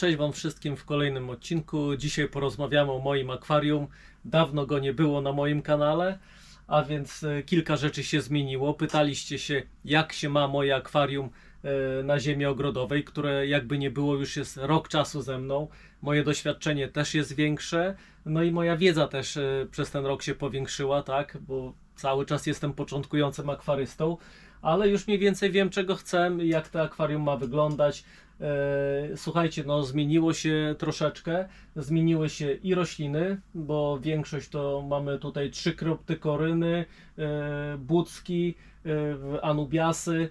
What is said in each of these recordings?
Cześć Wam wszystkim w kolejnym odcinku. Dzisiaj porozmawiamy o moim akwarium. Dawno go nie było na moim kanale, a więc e, kilka rzeczy się zmieniło. Pytaliście się, jak się ma moje akwarium e, na ziemi ogrodowej, które jakby nie było już jest rok czasu ze mną. Moje doświadczenie też jest większe, no i moja wiedza też e, przez ten rok się powiększyła, tak, bo cały czas jestem początkującym akwarystą, ale już mniej więcej wiem czego chcę, jak to akwarium ma wyglądać. E, Słuchajcie, no zmieniło się troszeczkę. Zmieniły się i rośliny, bo większość to mamy tutaj trzy kryptykoryny, e, bucki, e, anubiasy,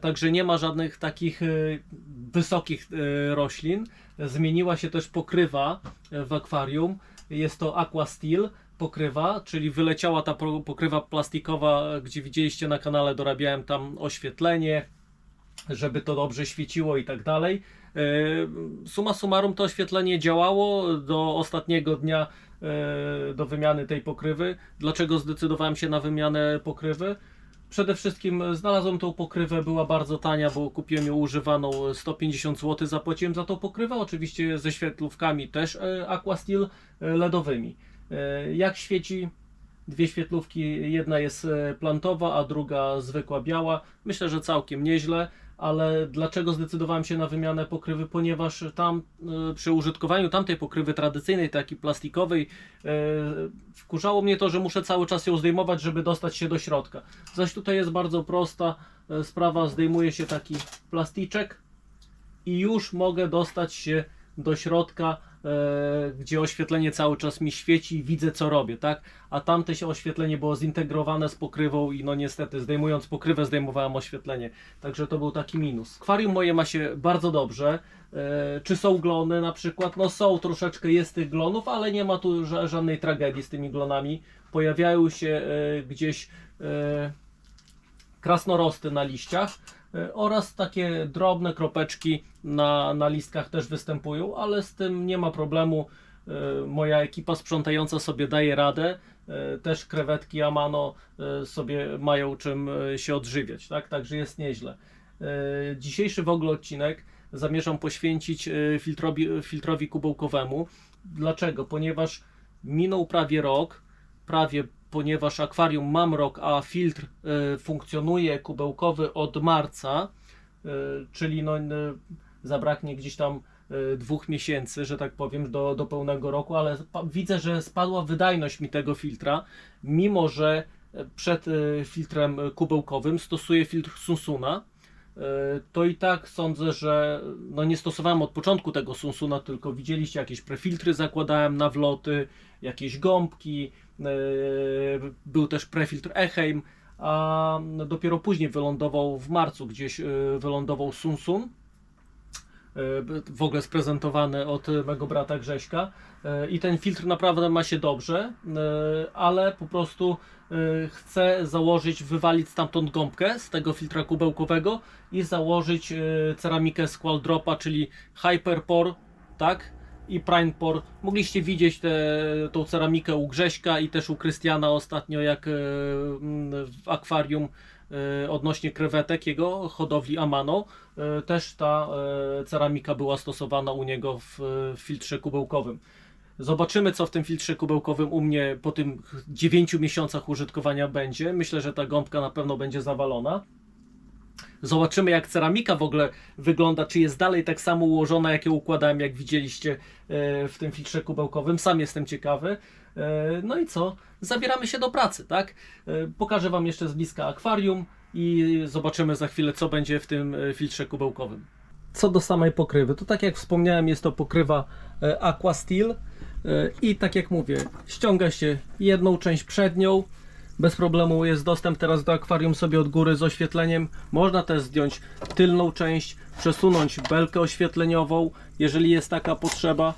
także nie ma żadnych takich wysokich roślin. Zmieniła się też pokrywa w akwarium. Jest to Aqua Steel pokrywa, czyli wyleciała ta pokrywa plastikowa, gdzie widzieliście na kanale, dorabiałem tam oświetlenie, żeby to dobrze świeciło i tak dalej. E, Suma summarum to oświetlenie działało do ostatniego dnia e, do wymiany tej pokrywy. Dlaczego zdecydowałem się na wymianę pokrywy? Przede wszystkim znalazłem tą pokrywę, była bardzo tania, bo kupiłem ją używaną 150 zł, zapłaciłem za tą pokrywę, oczywiście ze świetlówkami też e, Aqua Steel e, LEDowymi. E, Jak świeci? Dwie świetlówki, jedna jest e, plantowa, a druga zwykła biała. Myślę, że całkiem nieźle, ale dlaczego zdecydowałem się na wymianę pokrywy? Ponieważ tam e, przy użytkowaniu tamtej pokrywy tradycyjnej, takiej plastikowej, e, wkurzało mnie to, że muszę cały czas ją zdejmować, żeby dostać się do środka. Zaś tutaj jest bardzo prosta e, sprawa, zdejmuje się taki plasticzek i już mogę dostać się do środka, gdzie oświetlenie cały czas mi świeci i widzę co robię, tak? A tamte się oświetlenie było zintegrowane z pokrywą i no niestety zdejmując pokrywę zdejmowałem oświetlenie. Także to był taki minus. Akwarium moje ma się bardzo dobrze. E, czy są glony na przykład? No są, troszeczkę jest tych glonów, ale nie ma tu ża- żadnej tragedii z tymi glonami. Pojawiają się e, gdzieś e, krasnorosty na liściach e, oraz takie drobne kropeczki na, na listkach też występują, ale z tym nie ma problemu. E, Moja ekipa sprzątająca sobie daje radę. E, Też krewetki Amano e, sobie mają czym e, się odżywiać, tak? Także jest nieźle. E, Dzisiejszy w ogóle odcinek zamierzam poświęcić e, filtrowi, filtrowi kubełkowemu. Dlaczego? Ponieważ minął prawie rok, prawie ponieważ akwarium mam rok, a filtr e, funkcjonuje kubełkowy od marca, e, czyli no, e, zabraknie gdzieś tam dwóch miesięcy, że tak powiem, do, do pełnego roku, ale widzę, że spadła wydajność mi tego filtra, mimo że przed filtrem kubełkowym stosuję filtr Sunsuna. To i tak sądzę, że no nie stosowałem od początku tego Sunsuna, tylko widzieliście jakieś prefiltry zakładałem na wloty, jakieś gąbki, był też prefiltr Eheim, a dopiero później wylądował w marcu gdzieś e, wylądował Sunsun e, w ogóle sprezentowany od mego brata Grześka E, i ten filtr naprawdę ma się dobrze, e, ale po prostu e, chcę założyć, wywalić stamtąd gąbkę z tego filtra kubełkowego i założyć e, ceramikę Squall Dropa, czyli Hyperpore, tak? I Primepore. Mogliście widzieć tę tą ceramikę u Grześka i też u Krystiana ostatnio, jak e, mm, w akwarium e, odnośnie krewetek jego hodowli Amano. E, Też ta ceramika była stosowana u niego w filtrze kubełkowym. Zobaczymy, co w tym filtrze kubełkowym u mnie po tym 9 miesiącach użytkowania będzie. Myślę, że ta gąbka na pewno będzie zawalona. Zobaczymy, jak ceramika w ogóle wygląda, czy jest dalej tak samo ułożona, jak ją układałem, jak widzieliście e, w tym filtrze kubełkowym. Sam jestem ciekawy. E, No i co? Zabieramy się do pracy, tak? E, Pokażę Wam jeszcze z bliska akwarium i zobaczymy za chwilę, co będzie w tym filtrze kubełkowym. Co do samej pokrywy, to tak jak wspomniałem, jest to pokrywa Aqua Steel i tak jak mówię, ściąga się jedną część przednią, bez problemu jest dostęp teraz do akwarium sobie od góry z oświetleniem. Można też zdjąć tylną część, przesunąć belkę oświetleniową, jeżeli jest taka potrzeba.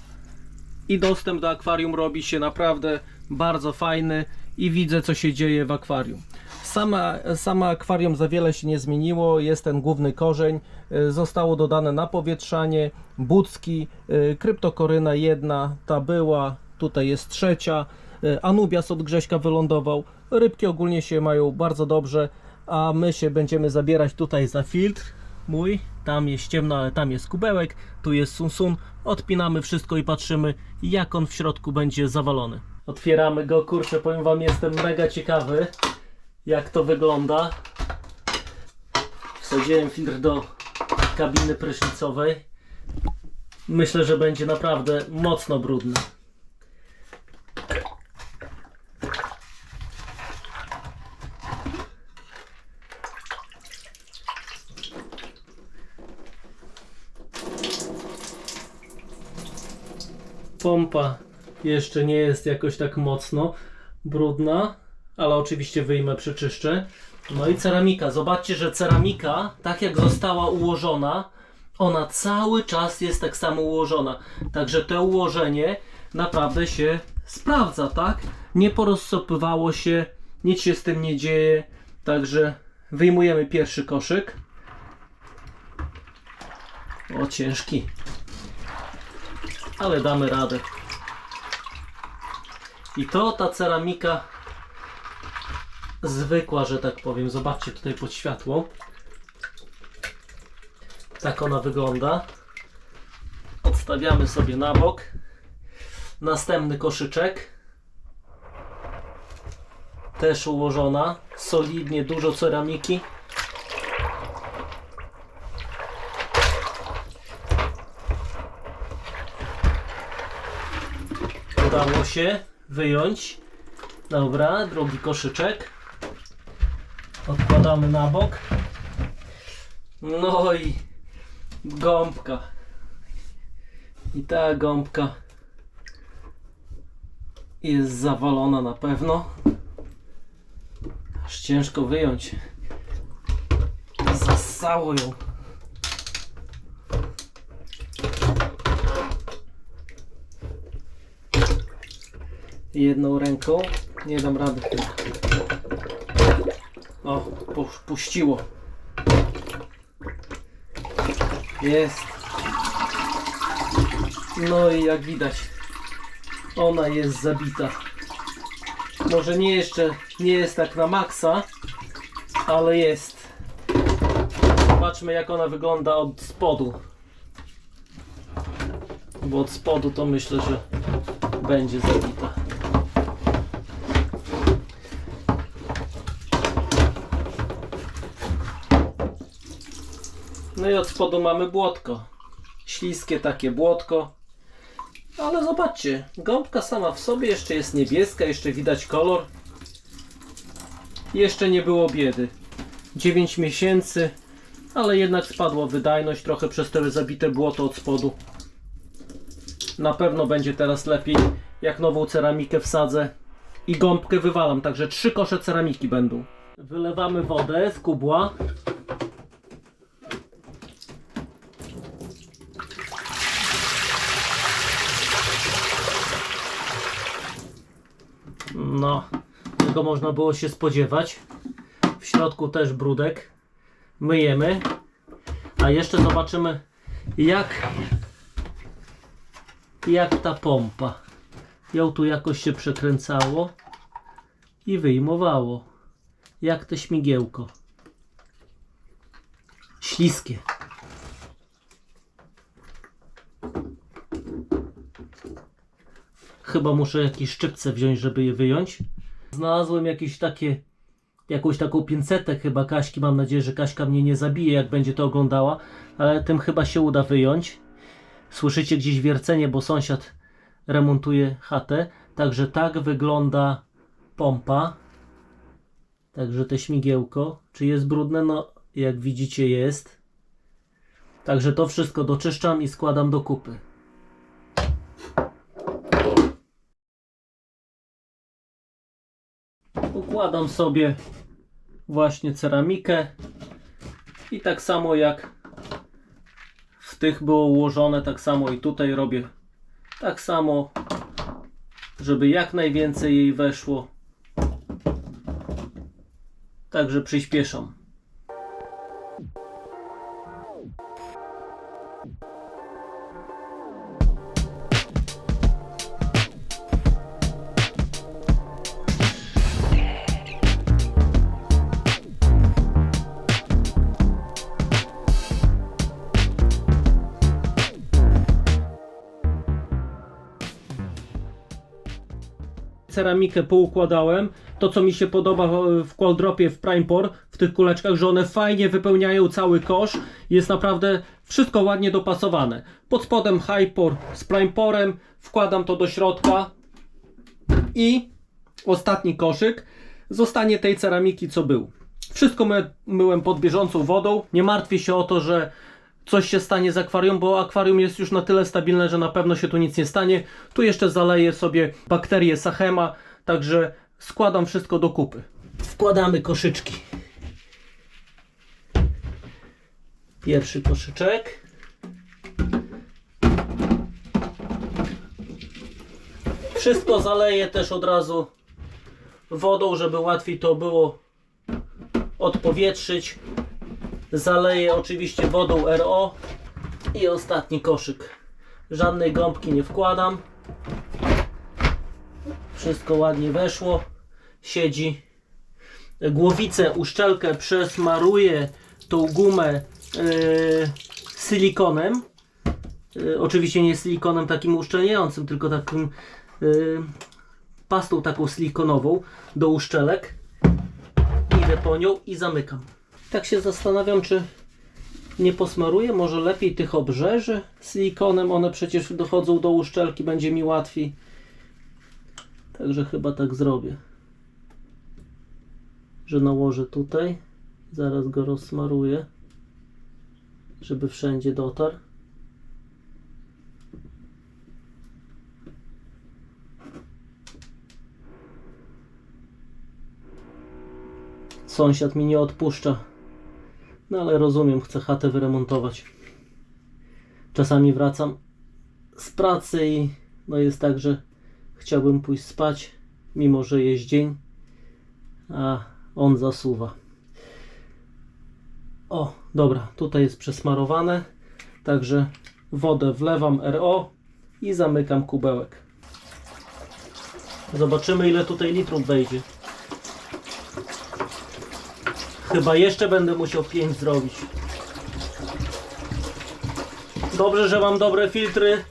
I dostęp do akwarium robi się naprawdę bardzo fajny i widzę co się dzieje w akwarium. Sama, sama akwarium za wiele się nie zmieniło, jest ten główny korzeń, y, zostało dodane napowietrzanie, bucki, y, kryptokoryna jedna, ta była, tutaj jest trzecia, y, Anubias od Grześka wylądował, rybki ogólnie się mają bardzo dobrze, a my się będziemy zabierać tutaj za filtr, mój, tam jest ciemno, ale tam jest kubełek, tu jest sunsun. Odpinamy wszystko i patrzymy, jak on w środku będzie zawalony. Otwieramy go, kurczę, powiem wam, jestem mega ciekawy, jak to wygląda. Wsadziłem filtr do kabiny prysznicowej. Myślę, że będzie naprawdę mocno brudny. Pompa jeszcze nie jest jakoś tak mocno brudna, ale oczywiście wyjmę, przeczyszczę. No i ceramika. Zobaczcie, że ceramika, tak jak została ułożona, ona cały czas jest tak samo ułożona. Także to ułożenie naprawdę się sprawdza, tak? Nie porozsopywało się, nic się z tym nie dzieje. Także wyjmujemy pierwszy koszyk. O, ciężki. Ale damy radę. I to ta ceramika zwykła, że tak powiem. Zobaczcie tutaj pod światło. Tak ona wygląda. Odstawiamy sobie na bok. Następny koszyczek. Też ułożona. Solidnie, dużo ceramiki. Udało się wyjąć. Dobra, drugi koszyczek. Odkładamy na bok. No i gąbka. I ta gąbka jest zawalona na pewno. Aż ciężko wyjąć. Zassało ją. Jedną ręką nie dam rady. O, pu- puściło. Jest. No i jak widać, ona jest zabita. Może nie jeszcze nie jest tak na maksa, ale jest. Zobaczmy jak ona wygląda od spodu. Bo od spodu to myślę, że będzie zabita. No i od spodu mamy błotko. Śliskie takie błotko. Ale zobaczcie, gąbka sama w sobie jeszcze jest niebieska, jeszcze widać kolor. Jeszcze nie było biedy. 9 miesięcy, ale jednak spadła wydajność trochę przez te zabite błoto od spodu. Na pewno będzie teraz lepiej, jak nową ceramikę wsadzę i gąbkę wywalam, także trzy kosze ceramiki będą. Wylewamy wodę z kubła. No, tego można było się spodziewać. W środku też brudek. Myjemy. A jeszcze zobaczymy jak jak ta pompa. Ją tu jakoś się przekręcało i wyjmowało. Jak te śmigiełko. Śliskie. Chyba muszę jakieś szczypce wziąć, żeby je wyjąć. Znalazłem jakieś takie, jakąś taką pincetę chyba Kaśki. Mam nadzieję, że Kaśka mnie nie zabije, jak będzie to oglądała, ale tym chyba się uda wyjąć. Słyszycie gdzieś wiercenie, bo sąsiad remontuje chatę. Także tak wygląda pompa. Także te śmigiełko. Czy jest brudne? No, jak widzicie, jest. Także to wszystko doczyszczam i składam do kupy. Układam sobie właśnie ceramikę i tak samo jak w tych było ułożone, tak samo i tutaj robię tak samo, żeby jak najwięcej jej weszło. Także przyspieszam. Ceramikę poukładałem. To co mi się podoba w- w Qualdropie w Primepor, w tych kuleczkach, że one fajnie wypełniają cały kosz. Jest naprawdę wszystko ładnie dopasowane. Pod spodem Hypor z Primeporem, wkładam to do środka i ostatni koszyk zostanie tej ceramiki co był. Wszystko my, myłem pod bieżącą wodą. Nie martwię się o to, że coś się stanie z akwarium, bo akwarium jest już na tyle stabilne, że na pewno się tu nic nie stanie. Tu jeszcze zaleję sobie bakterie Sachema, także składam wszystko do kupy. Wkładamy koszyczki. Pierwszy koszyczek. Wszystko zaleję też od razu wodą, żeby łatwiej to było odpowietrzyć. Zaleję oczywiście wodą RO i ostatni koszyk. Żadnej gąbki nie wkładam. Wszystko ładnie weszło. Siedzi. Głowicę, uszczelkę przesmaruję tą gumę yy, silikonem. Yy, oczywiście nie silikonem takim uszczelniającym, tylko takim yy, pastą taką silikonową do uszczelek. Idę po nią i zamykam. Tak się zastanawiam, czy nie posmaruję, może lepiej tych obrzeży silikonem, one przecież dochodzą do uszczelki, będzie mi łatwiej. Także chyba tak zrobię. Że nałożę tutaj, zaraz go rozsmaruję, żeby wszędzie dotarł. Sąsiad mi nie odpuszcza. No ale rozumiem, chcę chatę wyremontować. Czasami wracam z pracy i no jest tak, że chciałbym pójść spać, mimo że jest dzień, a on zasuwa. O, dobra, tutaj jest przesmarowane, także wodę wlewam RO i zamykam kubełek. Zobaczymy ile tutaj litrów wejdzie. Chyba jeszcze będę musiał 5 zrobić. Dobrze, że mam dobre filtry.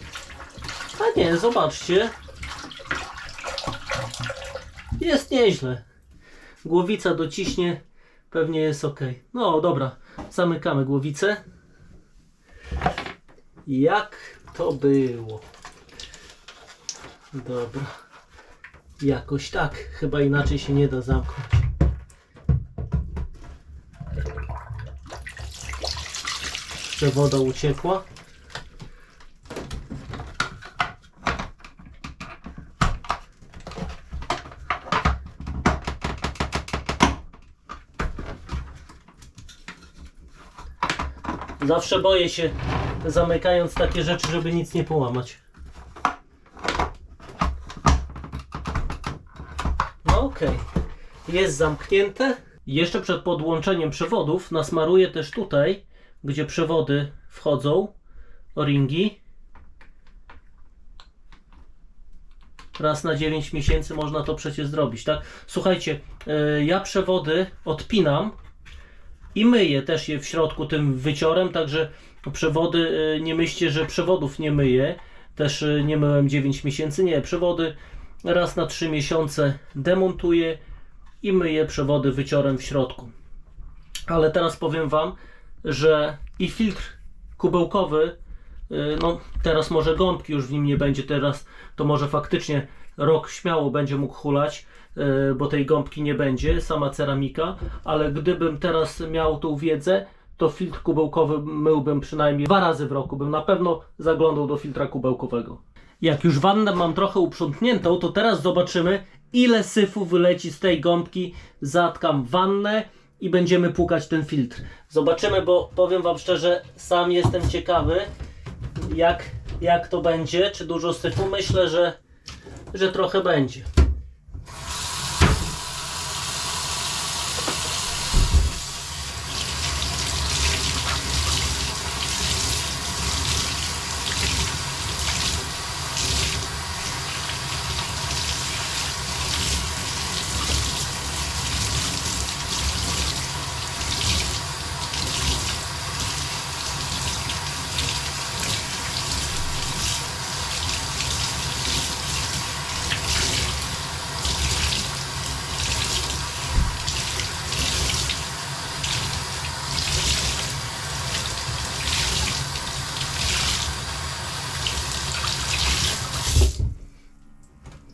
A nie, zobaczcie. Jest nieźle. Głowica dociśnie, pewnie jest ok. No dobra, zamykamy głowicę. Jak to było? Dobra. Jakoś tak, chyba inaczej się nie da zamknąć. Woda uciekła. Zawsze boję się, zamykając takie rzeczy, żeby nic nie połamać. No. Jest zamknięte. Jeszcze przed podłączeniem przewodów nasmaruję też tutaj, gdzie przewody wchodzą, o-ringi. Raz na 9 miesięcy można to przecież zrobić, tak? Słuchajcie, yy, ja przewody odpinam i myję też je w środku tym wyciorem, także przewody, yy, nie myślcie, że przewodów nie myję. Też yy, nie myłem 9 miesięcy, nie, przewody raz na 3 miesiące demontuję i myję przewody wyciorem w środku. Ale teraz powiem Wam, że i filtr kubełkowy, y, no teraz może gąbki już w nim nie będzie, teraz to może faktycznie rok śmiało będzie mógł hulać, y, bo tej gąbki nie będzie, sama ceramika, ale gdybym teraz miał tą wiedzę, to filtr kubełkowy myłbym przynajmniej dwa razy w roku, bym na pewno zaglądał do filtra kubełkowego. Jak już wannę mam trochę uprzątniętą, to teraz zobaczymy, ile syfu wyleci z tej gąbki. Zatkam wannę i będziemy płukać ten filtr. Zobaczymy, bo powiem Wam szczerze, sam jestem ciekawy, jak, jak to będzie, czy dużo syfu. Myślę, że, że trochę będzie.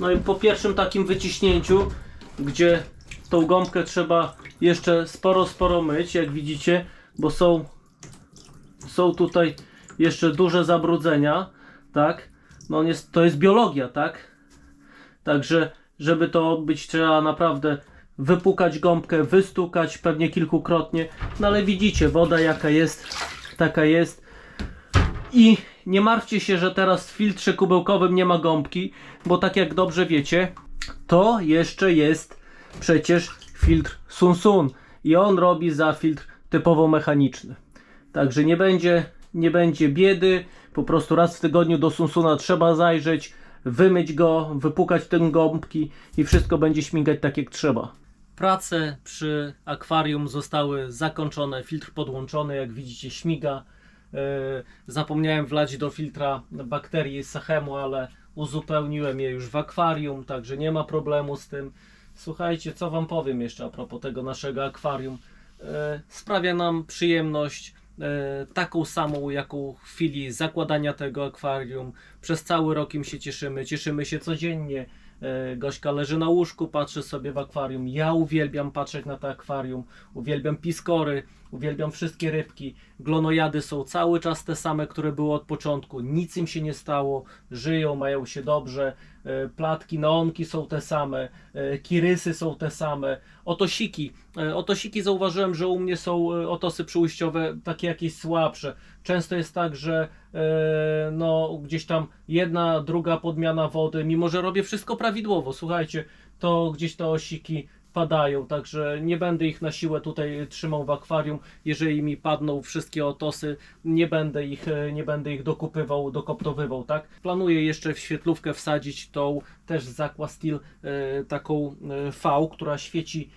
No i po pierwszym takim wyciśnięciu, gdzie tą gąbkę trzeba jeszcze sporo, sporo myć, jak widzicie, bo są, są tutaj jeszcze duże zabrudzenia, tak? No jest, to jest biologia, tak? Także, żeby to odbyć, trzeba naprawdę wypukać gąbkę, wystukać pewnie kilkukrotnie. No ale widzicie, woda jaka jest, taka jest. I nie martwcie się, że teraz w filtrze kubełkowym nie ma gąbki, bo tak jak dobrze wiecie, to jeszcze jest przecież filtr Sunsun i on robi za filtr typowo mechaniczny. Także nie będzie, nie będzie biedy, po prostu raz w tygodniu do Sunsuna trzeba zajrzeć, wymyć go, wypukać te gąbki i wszystko będzie śmigać tak jak trzeba. Prace przy akwarium zostały zakończone, filtr podłączony, jak widzicie śmiga. Yy, Zapomniałem wlać do filtra bakterii Sachemu, ale uzupełniłem je już w akwarium, także nie ma problemu z tym. Słuchajcie, co Wam powiem jeszcze a propos tego naszego akwarium. Yy, Sprawia nam przyjemność e, taką samą, jaką w chwili zakładania tego akwarium. Przez cały rok im się cieszymy, cieszymy się codziennie. E, Gośka leży na łóżku, patrzy sobie w akwarium. Ja uwielbiam patrzeć na to akwarium, uwielbiam piskory, uwielbiam wszystkie rybki. Glonojady są cały czas te same, które były od początku. Nic im się nie stało, żyją, mają się dobrze. E, Platki, neonki są te same, e, kirysy są te same. Otosiki. E, Otosiki zauważyłem, że u mnie są otosy przyujściowe takie jakieś słabsze. Często jest tak, że no, gdzieś tam jedna, druga podmiana wody, mimo że robię wszystko prawidłowo, słuchajcie, to gdzieś te osiki padają, także nie będę ich na siłę tutaj trzymał w akwarium. Jeżeli mi padną wszystkie otosy, nie będę ich, e, nie będę ich dokupywał, dokoptowywał, tak? Planuję jeszcze w świetlówkę wsadzić tą też z Aqua Steel e, taką e, V, która świeci,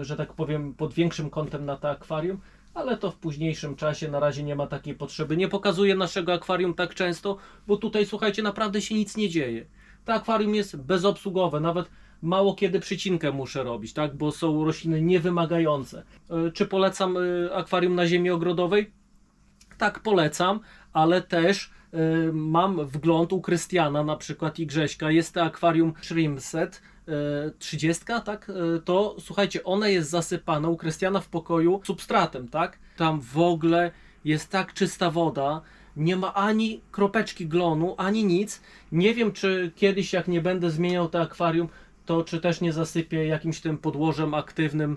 że tak powiem, pod większym kątem na to akwarium. Ale to w późniejszym czasie, na razie nie ma takiej potrzeby. Nie pokazuję naszego akwarium tak często, bo tutaj słuchajcie, naprawdę się nic nie dzieje. To akwarium jest bezobsługowe, nawet mało kiedy przycinkę muszę robić, tak? Bo są rośliny niewymagające. E, Czy polecam e, akwarium na ziemi ogrodowej? Tak, polecam, ale też e, mam wgląd u Krystiana na przykład i Grześka. Jest to akwarium Shrimpset. e, 30, tak? To słuchajcie, ona jest zasypana u Krystiana w pokoju substratem, tak? Tam w ogóle jest tak czysta woda, nie ma ani kropeczki glonu, ani nic. Nie wiem, czy kiedyś, jak nie będę zmieniał to akwarium, to czy też nie zasypię jakimś tym podłożem aktywnym e,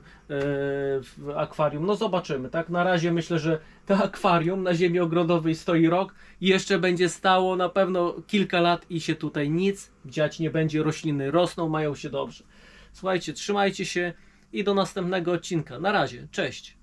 w akwarium. No zobaczymy, tak? Na razie myślę, że to akwarium na ziemi ogrodowej stoi rok i jeszcze będzie stało na pewno kilka lat i się tutaj nic dziać nie będzie. Rośliny rosną, mają się dobrze. Słuchajcie, trzymajcie się i do następnego odcinka. Na razie, cześć!